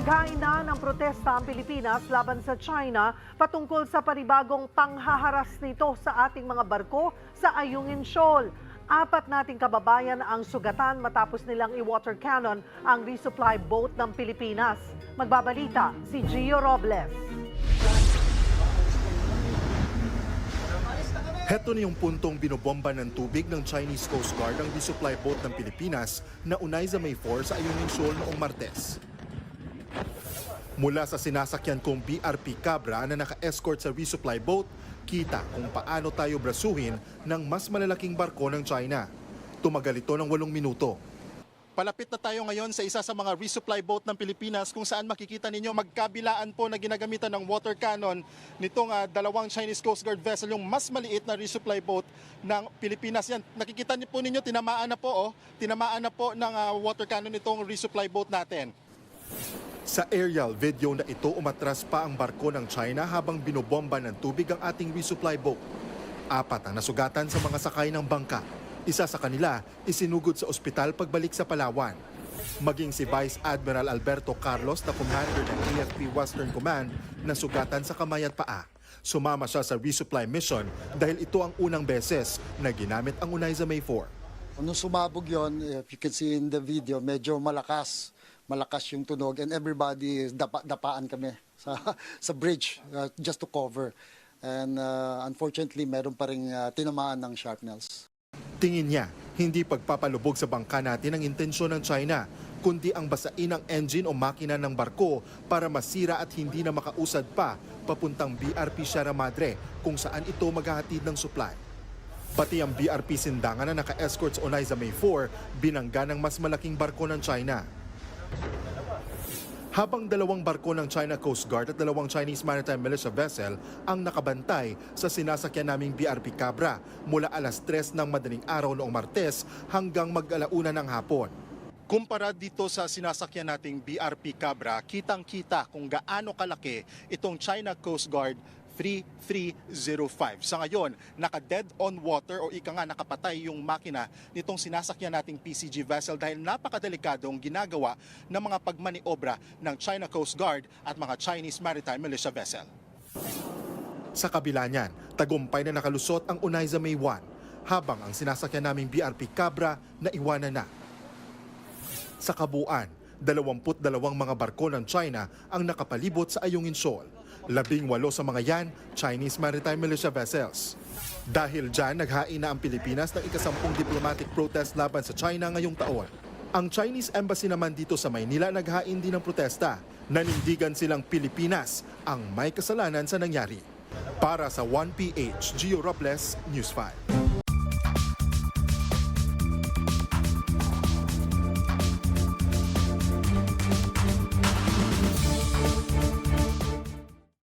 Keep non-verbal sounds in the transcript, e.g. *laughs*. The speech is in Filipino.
Naghain na ng protesta ang Pilipinas laban sa China patungkol sa panibagong panghaharas nito sa ating mga barko sa Ayungin Shoal. Apat nating kababayan ang sugatan matapos nilang i-water cannon ang resupply boat ng Pilipinas. Magbabalita si Gio Robles. Heto na yung puntong binobomba ng tubig ng Chinese Coast Guard ang resupply boat ng Pilipinas na unay sa May 4 sa Ayungin Shoal noong Martes. Mula sa sinasakyan kong BRP Cabra na naka-escort sa resupply boat, kita kung paano tayo brasuhin ng mas malalaking barko ng China. Tumagal ito ng walong minuto. Palapit na tayo ngayon sa isa sa mga resupply boat ng Pilipinas kung saan makikita ninyo magkabilaan po na ginagamitan ng water cannon nitong ah, dalawang Chinese Coast Guard vessel, yung mas maliit na resupply boat ng Pilipinas. Yan, nakikita niyo po ninyo, tinamaan na po, oh, tinamaan na po ng ah, water cannon itong resupply boat natin. Sa aerial video na ito, umatras pa ang barko ng China habang binobomba ng tubig ang ating resupply boat. Apat ang nasugatan sa mga sakay ng bangka. Isa sa kanila, isinugod sa ospital pagbalik sa Palawan. Maging si Vice Admiral Alberto Carlos na commander ng AFP Western Command na sugatan sa kamay at paa. Sumama siya sa resupply mission dahil ito ang unang beses na ginamit ang unay sa May 4. Nung sumabog yon, if you can see in the video, medyo malakas. Malakas yung tunog and everybody, dapa, dapaan kami *laughs* sa, sa bridge uh, just to cover. And uh, unfortunately, meron pa rin uh, tinamaan ng shrapnels. Tingin niya, hindi pagpapalubog sa bangka natin ang intensyon ng China, kundi ang basain ang engine o makina ng barko para masira at hindi na makausad pa papuntang BRP Sierra Madre kung saan ito maghahatid ng supply. Pati ang BRP Sindangan na naka-escort sa Onay sa May 4, binangga ng mas malaking barko ng China. Habang dalawang barko ng China Coast Guard at dalawang Chinese Maritime Militia vessel ang nakabantay sa sinasakyan naming BRP Cabra mula alas 3 ng madaling araw noong Martes hanggang mag-alauna ng hapon. Kumpara dito sa sinasakyan nating BRP Cabra, kitang-kita kung gaano kalaki itong China Coast Guard 3305. Sa ngayon, naka-dead on water o ika nga nakapatay yung makina nitong sinasakyan nating PCG vessel dahil napakadelikadong ginagawa ng mga pagmaniobra ng China Coast Guard at mga Chinese Maritime Militia vessel. Sa kabila niyan, tagumpay na nakalusot ang Unayza May 1 habang ang sinasakyan naming BRP Cabra na iwanan na. Sa kabuuan, 22 mga barko ng China ang nakapalibot sa Ayungin Shoal. Labing walo sa mga yan, Chinese Maritime Militia vessels. Dahil dyan, naghain na ang Pilipinas ng ikasampung diplomatic protest laban sa China ngayong taon. Ang Chinese Embassy naman dito sa Maynila naghain din ng protesta. Nanindigan silang Pilipinas ang may kasalanan sa nangyari. Para sa 1PH, Gio Robles, News 5.